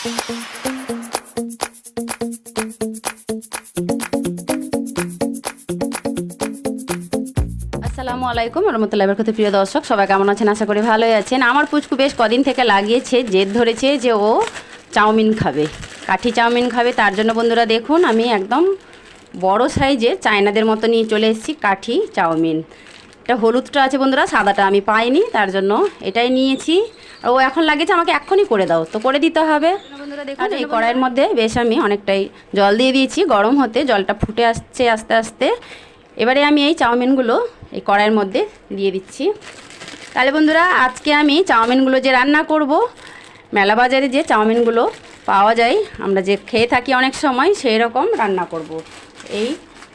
আসসালামু আলাইকুম, রহমতুল্লাহ বরকত প্রিয় দর্শক, সবাই কেমন আছেন? আশা করি ভালোই আছেন। আমার পুচকু বেশ কদিন থেকে লাগিয়েছে, জেদ ধরেছে যে ও চাউমিন খাবে। কাঠি চাউমিন খাবে, তার জন্য বন্ধুরা দেখুন, আমি একদম বড় সাইজের চায়নাদের মতো নিয়ে চলে এসেছি কাঠি চাউমিন। এটা হলুদটা আছে বন্ধুরা, সাদাটা আমি পাইনি, তার জন্য এটাই নিয়েছি। আর ও এখন লাগিয়েছে আমাকে এক্ষুনি করে দাও। তো করে দিতে হবে। বন্ধুরা দেখুন এই কড়াইয়ের মধ্যে বেশ আমি অনেকটাই জল দিয়ে দিয়েছি গরম হতে জলটা ফুটে আসছে আস্তে আস্তে। এবারে আমি এই চাউমিনগুলো এই কড়াইয়ের মধ্যে দিয়ে দিচ্ছি। তাহলে বন্ধুরা আজকে আমি চাউমিনগুলো যে রান্না করব মেলা বাজারে যে চাউমিনগুলো পাওয়া যায় আমরা যে খেয়ে থাকি অনেক সময় সেই রকম রান্না করব। এই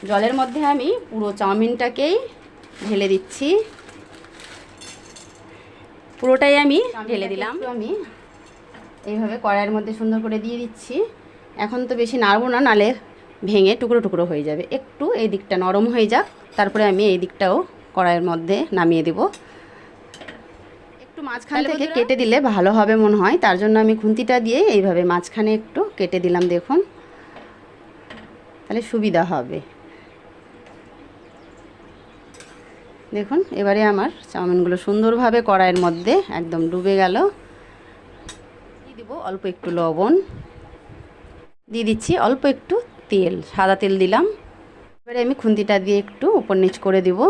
জলের মধ্যে আমি পুরো চাউমিনটাকেই ঢেলে দিচ্ছি। পুরোটাই আমি ঢেলে দিলাম। আমি এইভাবে কড়াইয়ের মধ্যে সুন্দর করে দিয়ে দিচ্ছি। এখন তো বেশি নাড়বো না নালে ভেঙে টুকরো টুকরো হয়ে যাবে। একটু এই দিকটা নরম হয়ে যাক তারপরে আমি এই দিকটাও কড়াইয়ের মধ্যে নামিয়ে দেব। একটু মাঝখান থেকে কেটে দিলে ভালো হবে মনে হয় তার জন্য আমি খুন্তিটা দিয়ে এইভাবে মাঝখানে একটু কেটে দিলাম দেখুন। তাহলে সুবিধা হবে। দেখুন, এবারে আমার চাউমিনগুলো সুন্দরভাবে কড়াইয়ের মধ্যে একদম ডুবে গেল। দিব অল্প একটু লবণ। দিয়ে দিচ্ছি অল্প একটু তেল, সাদা তেল দিলাম। এবারে আমি খুন্তিটা দিয়ে একটু উপর নিচ করে দিব।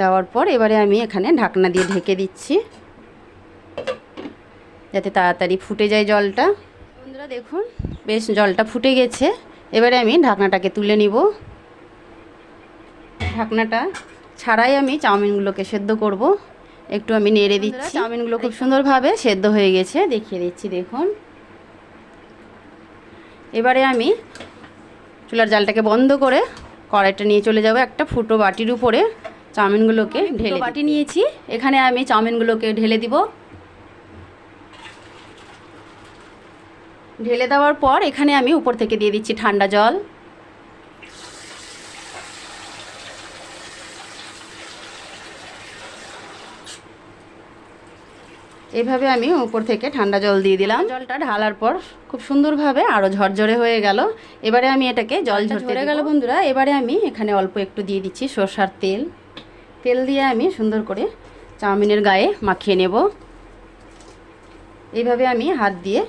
দেওয়ার পর এবারে আমি এখানে ঢাকনা দিয়ে ঢেকে দিচ্ছি। যাতে তাড়াতাড়ি ফুটে যায় জলটা। বন্ধুরা, দেখুন বেশ জলটা ফুটে গেছে। এবারে আমি ঢাকনাটাকে তুলে নিব। ঢাকনাটা ছাড়াই আমি চাউমিনগুলোকে সেদ্ধ করব। একটু আমি নেড়ে দিচ্ছি। চাউমিনগুলো খুব সুন্দরভাবে সেদ্ধ হয়ে গেছে। দেখিয়ে দিচ্ছি দেখুন। এবারে আমি চুলার জালটাকে বন্ধ করে কড়াইটা নিয়ে চলে যাব একটা ফুটো বাটির উপরে। চাউমিনগুলোকে ঢেলে বাটি নিয়েছি। এখানে আমি চাউমিনগুলোকে ঢেলে দিব। ঢেলে দেওয়ার পর এখানে আমি উপর থেকে দিয়ে দিচ্ছি ঠান্ডা জল। এভাবে আমি উপর থেকে ঠান্ডা জল দিয়ে দিলাম। জলটা ঢালার পর খুব সুন্দরভাবে আরও ঝরঝরে হয়ে গেল। এবারে আমি এটাকে জল ঝরে গেল বন্ধুরা এবারে আমি এখানে অল্প একটু দিয়ে দিচ্ছি সর্ষার তেল। তেল দিয়ে আমি সুন্দর করে চাউমিনের গায়ে মাখিয়ে নেব। এইভাবে আমি হাত দিয়ে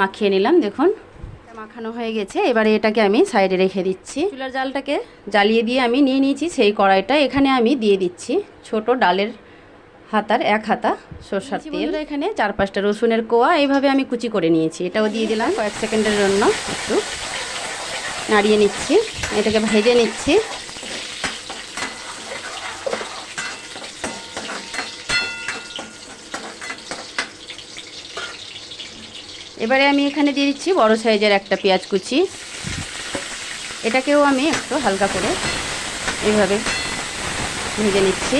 মাখিয়ে নিলাম দেখুন। মাখানো হয়ে গেছে। এবারে এটাকে আমি সাইডে রেখে দিচ্ছি। চুলার জালটাকে জ্বালিয়ে দিয়ে আমি নিয়ে নিয়েছি সেই কড়াইটা। এখানে আমি দিয়ে দিচ্ছি ছোট ডালের হাতার এক হাতা সর্ষার তেল। এখানে চার পাঁচটা রসুনের কোয়া এইভাবে আমি কুচি করে নিয়েছি। এটাও দিয়ে দিলাম কয়েক সেকেন্ডের জন্য একটু। নাড়িয়ে নিচ্ছি। এটাকে ভেজে নিচ্ছি। এবারে আমি এখানে দিয়ে দিচ্ছি বড় সাইজের একটা পেঁয়াজ কুচি। এটাকেও আমি একটু হালকা করে এইভাবে ভেজে নিচ্ছি।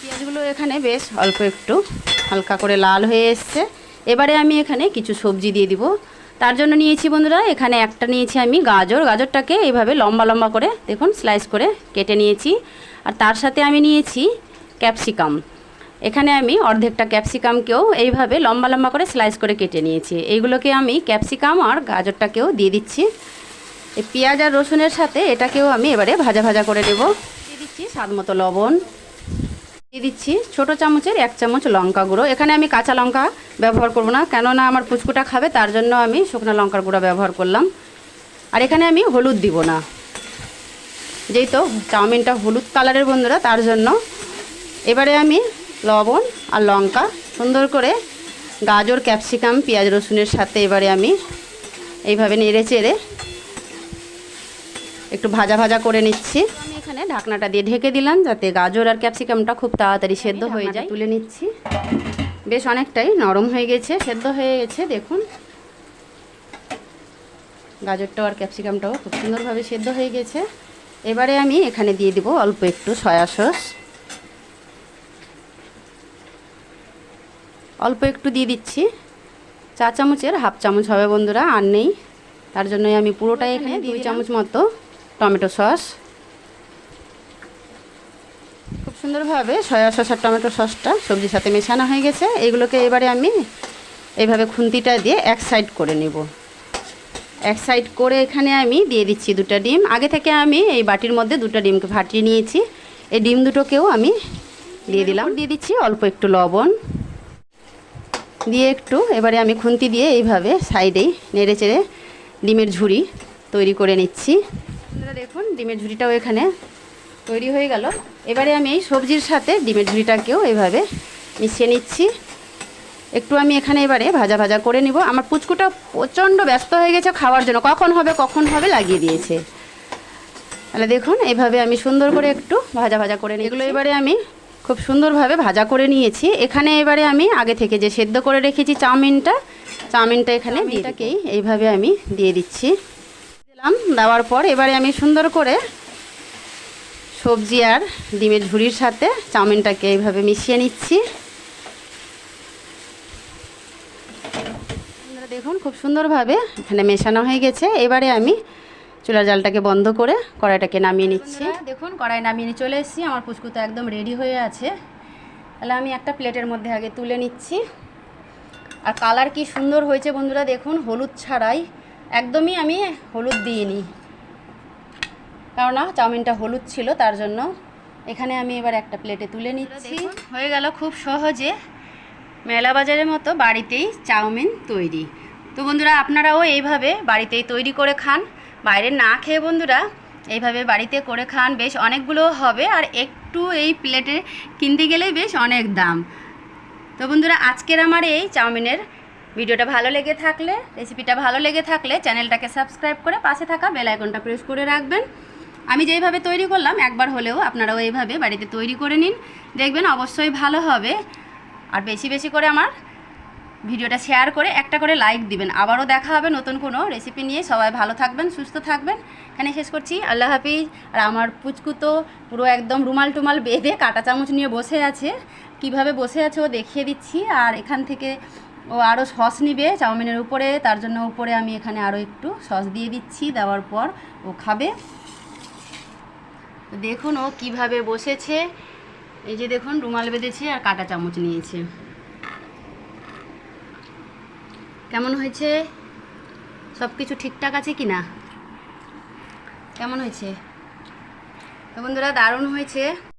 পেঁয়াজগুলো এখানে বেশ অল্প একটু হালকা করে লাল হয়ে এসছে। এবারে আমি এখানে কিছু সবজি দিয়ে দিব। তার জন্য নিয়েছি বন্ধুরা, এখানে একটা নিয়েছি আমি গাজর। গাজরটাকে এইভাবে লম্বা লম্বা করে দেখুন, স্লাইস করে কেটে নিয়েছি। আর তার সাথে আমি নিয়েছি ক্যাপসিকাম। এখানে আমি অর্ধেকটা ক্যাপসিকামকেও এইভাবে লম্বা লম্বা করে স্লাইস করে কেটে নিয়েছি। এইগুলোকে আমি ক্যাপসিকাম আর গাজরটাকেও দিয়ে দিচ্ছি। এই পেঁয়াজ আর রসুনের সাথে এটাকেও আমি এবারে ভাজা ভাজা করে নেব। দিয়ে দিচ্ছি স্বাদ মতো লবণ। দিয়ে দিচ্ছি ছোটো চামচের এক চামচ লঙ্কা গুঁড়ো। এখানে আমি কাঁচা লঙ্কা ব্যবহার করব না, কেননা আমার পুচকুটা খাবে, তার জন্য আমি শুকনো লঙ্কার গুঁড়ো ব্যবহার করলাম। আর এখানে আমি হলুদ দিব না। যেই তো চাউমিনটা হলুদ কালারের বন্ধুরা, তার জন্য এবারে আমি লবণ আর লঙ্কা। সুন্দর করে গাজর ক্যাপসিকাম পেঁয়াজ রসুনের সাথে এবারে আমি এইভাবে নেড়ে চেড়ে একটু ভাজা ভাজা করে নিচ্ছি। আমি এখানে ঢাকনাটা দিয়ে ঢেকে দিলাম যাতে গাজর আর ক্যাপসিকামটা খুব তাড়াতাড়ি সেদ্ধ হয়ে যায়। তুলে নিচ্ছি। বেশ অনেকটাই নরম হয়ে গেছে সেদ্ধ হয়ে গেছে দেখুন। গাজরটাও আর ক্যাপসিকামটাও খুব সুন্দরভাবে সেদ্ধ হয়ে গেছে। এবারে আমি এখানে দিয়ে দিব অল্প একটু সয়া সস। অল্প একটু দিয়ে দিচ্ছি। চা চামচের হাফ চামচ হবে বন্ধুরা আর নেই। তার জন্যই আমি পুরোটাই এখানে দুই চামচ মতো টমেটো সস। খুব সুন্দরভাবে সয়া সস আর টমেটো সসটা সবজির সাথে মেশানো হয়ে গেছে। এগুলোকে এবারে আমি এইভাবে খুন্তিটা দিয়ে এক সাইড করে নেব। এক সাইড করে এখানে আমি দিয়ে দিচ্ছি দুটো ডিম। আগে থেকে আমি এই বাটির মধ্যে দুটো ডিমকে ফাটিয়ে নিয়েছি। এই ডিম দুটোকেও আমি দিয়ে দিলাম। দিয়ে দিচ্ছি অল্প একটু লবণ। দিয়ে একটু, এবারে আমি খুন্তি দিয়ে এইভাবে সাইডেই নেড়ে চেড়ে ডিমের ঝুড়ি তৈরি করে নিচ্ছি। দেখুন, ডিমের ঝুড়িটাও এখানে তৈরি হয়ে গেল। এবারে আমি এই সবজির সাথে ডিমের ঝুড়িটাকেও এভাবে মিশিয়ে নিচ্ছি। একটু আমি এখানে এবারে ভাজা ভাজা করে নিব। আমার পুচকুটা প্রচণ্ড ব্যস্ত হয়ে গেছে খাওয়ার জন্য। কখন হবে কখন হবে লাগিয়ে দিয়েছে। তাহলে দেখুন, এভাবে আমি সুন্দর করে একটু ভাজা ভাজা করে নিই এগুলো এবারে আমি খুব সুন্দরভাবে ভাজা করে নিয়েছি। এখানে এবারে আমি আগে থেকে যে সেদ্ধ করে রেখেছি চাউমিনটা চাউমিনটা এখানে দিয়েটাকেই এইভাবে আমি দিয়ে দিচ্ছি। দিলাম দেওয়ার পর এবারে আমি সুন্দর করে সবজি আর ডিমের ঝুড়ির সাথে চাউমিনটাকে এইভাবে মিশিয়ে নিচ্ছি। আপনারা দেখুন খুব সুন্দরভাবে এখানে মেশানো হয়ে গেছে। এবারে আমি চুলার জালটাকে বন্ধ করে কড়াইটাকে নামিয়ে নিচ্ছি। দেখুন কড়াই নামিয়ে নিয়ে চলে এসেছি। আমার পুচকু তো একদম রেডি হয়ে আছে। তাহলে আমি একটা প্লেটের মধ্যে আগে তুলে নিচ্ছি। আর কালার কি সুন্দর হয়েছে বন্ধুরা দেখুন হলুদ ছাড়াই। একদমই আমি হলুদ দিইনি। কেননা চাউমিনটা হলুদ ছিল তার জন্য এখানে আমি এবার একটা প্লেটে তুলে নিচ্ছি। হয়ে গেল খুব সহজে। মেলা বাজারের মতো বাড়িতেই চাউমিন তৈরি। তো বন্ধুরা আপনারাও এইভাবে বাড়িতেই তৈরি করে খান। বাইরে না খেয়ে বন্ধুরা, এইভাবে বাড়িতে করে খান, বেশ অনেকগুলো হবে, আর একটু এই প্লেটে কিনতে গেলেই বেশ অনেক দাম। তো বন্ধুরা, আজকের আমার এই চাউমিনের ভিডিওটা ভালো লেগে থাকলে, রেসিপিটা ভালো লেগে থাকলে চ্যানেলটাকে সাবস্ক্রাইব করে পাশে থাকা বেল আইকনটা প্রেস করে রাখবেন। আমি যেইভাবে তৈরি করলাম, একবার হলেও আপনারাও এইভাবে বাড়িতে তৈরি করে নিন। দেখবেন অবশ্যই ভালো হবে। আর বেশি বেশি করে আমার ভিডিওটা শেয়ার করে একটা করে লাইক দিবেন। আবারও দেখা হবে নতুন কোনো রেসিপি নিয়ে। সবাই ভালো থাকবেন, সুস্থ থাকবেন। এখানে শেষ করছি। আল্লাহ হাফিজ। আর আমার পুচকু তো পুরো একদম রুমাল টুমাল বেঁধে কাঁটা চামচ নিয়ে বসে আছে। কীভাবে বসে আছে ও দেখিয়ে দিচ্ছি। আর এখান থেকে ও আরও সস নিবে চাউমিনের উপরে। তার জন্য উপরে আমি এখানে আরও একটু সস দিয়ে দিচ্ছি। দেওয়ার পর ও খাবে। দেখুন ও কীভাবে বসেছে। এই যে দেখুন, রুমাল বেঁধেছে আর কাঁটা চামচ নিয়েছে। কেমন হয়েছে? সব কিছু ঠিকঠাক আছে কি না কেমন হয়েছে? বন্ধুরা দারুণ হয়েছে।